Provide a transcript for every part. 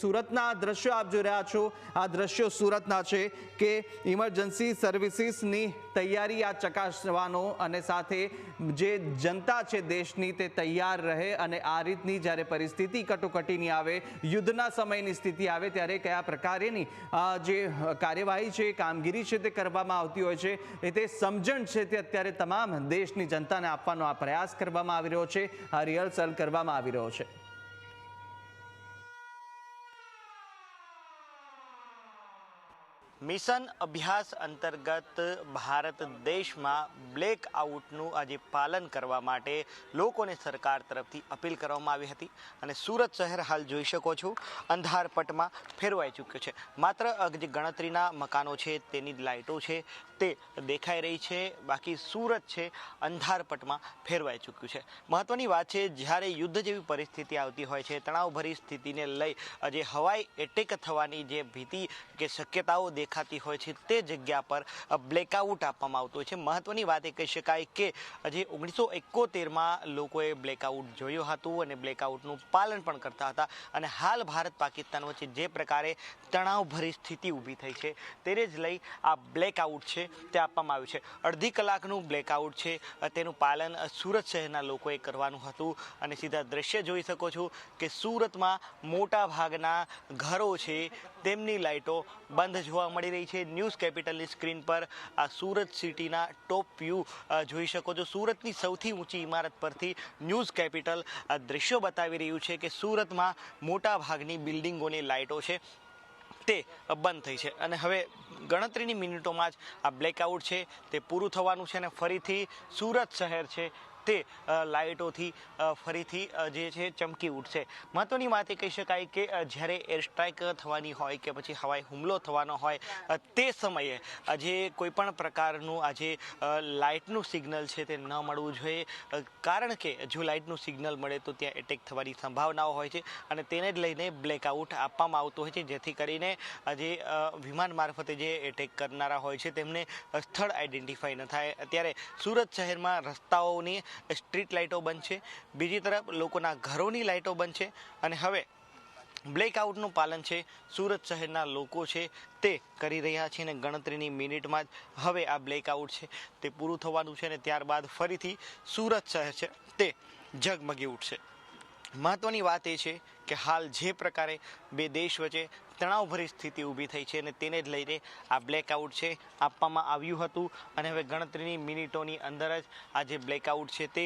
સુરતના દ્રશ્યો આપ જોઈ રહ્યા છો. આ દ્રશ્યો સુરતના છે કે ઇમરજન્સી સર્વિસીસની તૈયારી આ ચકાસવાનો અને સાથે જે જનતા છે દેશની તે તૈયાર રહે અને આ રીતની જ્યારે પરિસ્થિતિ કટોકટીની આવે, યુદ્ધના સમયની સ્થિતિ આવે ત્યારે કયા પ્રકારેની જે કાર્યવાહી છે, કામગીરી છે તે કરવામાં આવતી હોય છે. એ તે સમજણ છે તે અત્યારે તમામ દેશની જનતાને આપવાનો આ પ્રયાસ કરવામાં આવી રહ્યો છે. આ રિહર્સલ કરવામાં આવી રહ્યો છે. મિશન અભ્યાસ અંતર્ગત ભારત દેશમાં બ્લેક આઉટનું આજે પાલન કરવા માટે લોકોને સરકાર તરફથી અપીલ કરવામાં આવી હતી અને સુરત શહેર હાલ જોઈ શકો છો, અંધારપટમાં ફેરવાઈ ચૂક્યો છે. માત્ર જે ગણતરીના મકાનો છે, તેની લાઇટો છે, તે દેખાઈ રહી છે, બાકી સુરત છે, અંધારપટમાં ફેરવાઈ ચૂક્યું છે. મહત્વની વાત છે, જ્યારે યુદ્ધ જેવી પરિસ્થિતિ આવતી હોય છે, તણાવભરી સ્થિતિને લઈ આજે હવાઈ એટેક થવાની જે ભીતિ કે શક્યતાઓ દેખાતી હોય છે તે જગ્યા પર બ્લેકઆઉટ આપવામાં આવતું હોય છે. મહત્વની વાત એ કહી શકાય કે જે ઓગણીસો એકોતેરમાં લોકોએ બ્લેકઆઉટ જોયું હતું અને બ્લેકઆઉટનું પાલન પણ કરતા હતા અને હાલ ભારત પાકિસ્તાન વચ્ચે જે પ્રકારે તણાવભરી સ્થિતિ ઊભી થઈ છે તેને જ લઈ આ બ્લેકઆઉટ છે તે આપવામાં આવ્યું છે. અડધી કલાકનું બ્લેકઆઉટ છે. તેનું પાલન સુરત શહેરના લોકોએ કરવાનું હતું અને સીધા દ્રશ્ય જોઈ શકો છો કે સુરતમાં મોટા ભાગના ઘરો છે તેમની લાઇટો બંધ જોવા મળી રહી છે. ન્યૂઝ કેપિટલની સ્ક્રીન પર આ સુરત સિટીના ટોપ વ્યૂ જોઈ શકો છો. સુરતની સૌથી ઊંચી ઇમારત પરથી ન્યૂઝ કેપિટલ દ્રશ્યો બતાવી રહ્યું છે કે સુરતમાં મોટા ભાગની બિલ્ડિંગોની લાઇટો છે. તે બંધ થઈ છે. અને હવે ગણતરીની મિનિટોમાં જ આ બ્લેકઆઉટ છે. તે પૂરું થવાનું છે અને ફરીથી સુરત શહેર છે. તે લાઇટોથી ફરીથી જે છે ચમકી ઉઠશે. મહત્વની વાત એ કહી શકાય કે જ્યારે એર સ્ટ્રાઇક થવાની હોય કે પછી હવાઈ હુમલો થવાનો હોય તે સમયે આજે કોઈ પણ પ્રકારનું આજે લાઇટનું સિગ્નલ છે તે ન મળવું જોઈએ. કારણ કે જો લાઇટનું સિગ્નલ મળે તો ત્યાં એટેક થવાની સંભાવનાઓ હોય છે અને તેને જ લઈને બ્લેકઆઉટ આપવામાં આવતું હોય છે. જેથી કરીને આજે વિમાન મારફતે જે એટેક કરનારા હોય છે તેમને સ્થળ આઈડેન્ટિફાઈ ન થાય. અત્યારે સુરત શહેરમાં રસ્તાઓની સ્ટ્રીટ લાઇટો છે. બીજી તરફ લોકોના ઘરોની લાઇટો છે અને હવે બ્લેકઆઉટનું પાલન છે. સુરત શહેરના લોકો છે તે કરી રહ્યા છે અને ગણતરીની મિનિટમાં જ હવે આ બ્લેકઆઉટ છે તે પૂરું થવાનું છે અને ત્યારબાદ ફરીથી સુરત શહેર છે તે ઝગમગી ઉઠશે. મહત્ત્વની વાત એ છે કે હાલ જે પ્રકારે બે દેશ વચ્ચે તણાવભરી સ્થિતિ ઊભી થઈ છે અને તેને જ લઈને આ બ્લેકઆઉટ છે આપવામાં આવ્યું હતું. અને હવે ગણતરીની મિનિટોની અંદર જ આ જે બ્લેકઆઉટ છે તે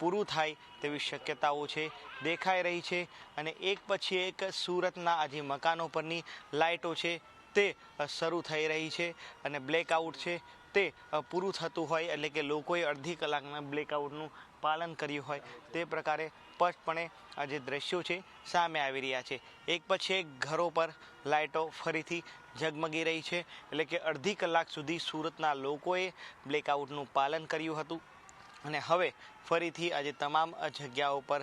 પૂરું થાય તેવી શક્યતાઓ છે, દેખાઈ રહી છે. અને એક પછી એક સુરતના આ જે મકાનો પરની લાઇટો છે તે શરૂ થઈ રહી છે. અને બ્લેકઆઉટ છે તે પૂરું થતું હોય એટલે કે લોકોએ અડધી કલાકના બ્લેકઆઉટનું પાલન કર્યું હોય તે પ્રકારે સ્પષ્ટપણે આ જે દ્રશ્યો છે સામે આવી રહ્યા છે. એક પછી એક ઘરો પર લાઇટો ફરીથી ઝગમગી રહી છે એટલે કે અડધી કલાક સુધી સુરતના લોકોએ બ્લેકઆઉટનું પાલન કર્યું હતું. અને હવે ફરીથી આજે તમામ જગ્યાઓ પર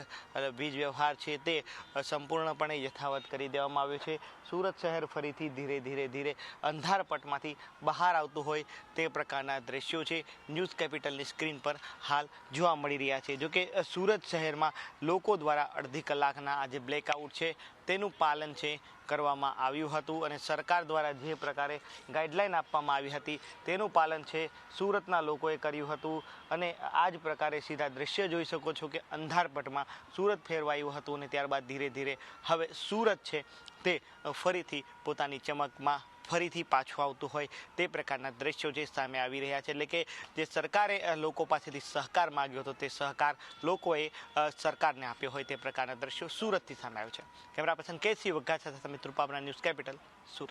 વીજ વ્યવહાર છે તે સંપૂર્ણપણે યથાવત કરી દેવામાં આવ્યો છે. સુરત શહેર ફરીથી ધીરે ધીરે ધીરે અંધારપટમાંથી બહાર આવતું હોય તે પ્રકારના દ્રશ્યો છે. ન્યૂઝ કેપિટલની સ્ક્રીન પર હાલ જોવા મળી રહ્યા છે. જોકે સુરત શહેરમાં લોકો દ્વારા અડધી કલાકના આજે બ્લેકઆઉટ છે તેનું પાલન છે કરવામાં આવ્યું હતું અને સરકાર દ્વારા જે પ્રકારે ગાઈડલાઈન આપવામાં આવી હતી તેનું પાલન છે સુરતના લોકોએ કર્યું હતું અને આ જ પ્રકારે સીધા દ્રશ્ય જોઈ શકો છો કે અંધારપટમાં સુરત ફેરવાયું હતું અને ત્યારબાદ ધીરે ધીરે હવે સુરત છે તે ફરીથી પોતાની ચમકમાં ફરીથી પાછું આવતું હોય તે પ્રકારના દ્રશ્યો જે સામે આવી રહ્યા છે. એટલે કે જે સરકારે લોકો પાસેથી સહકાર માગ્યો હતો તે સહકાર લોકોએ સરકારને આપ્યો હોય તે પ્રકારના દ્રશ્યો સુરતથી સામે આવ્યો છે. કેમેરા પર્સન કેસી વઘા સાથે તમે ત્રુપાબના ન્યૂઝ કેપિટલ, સુરત.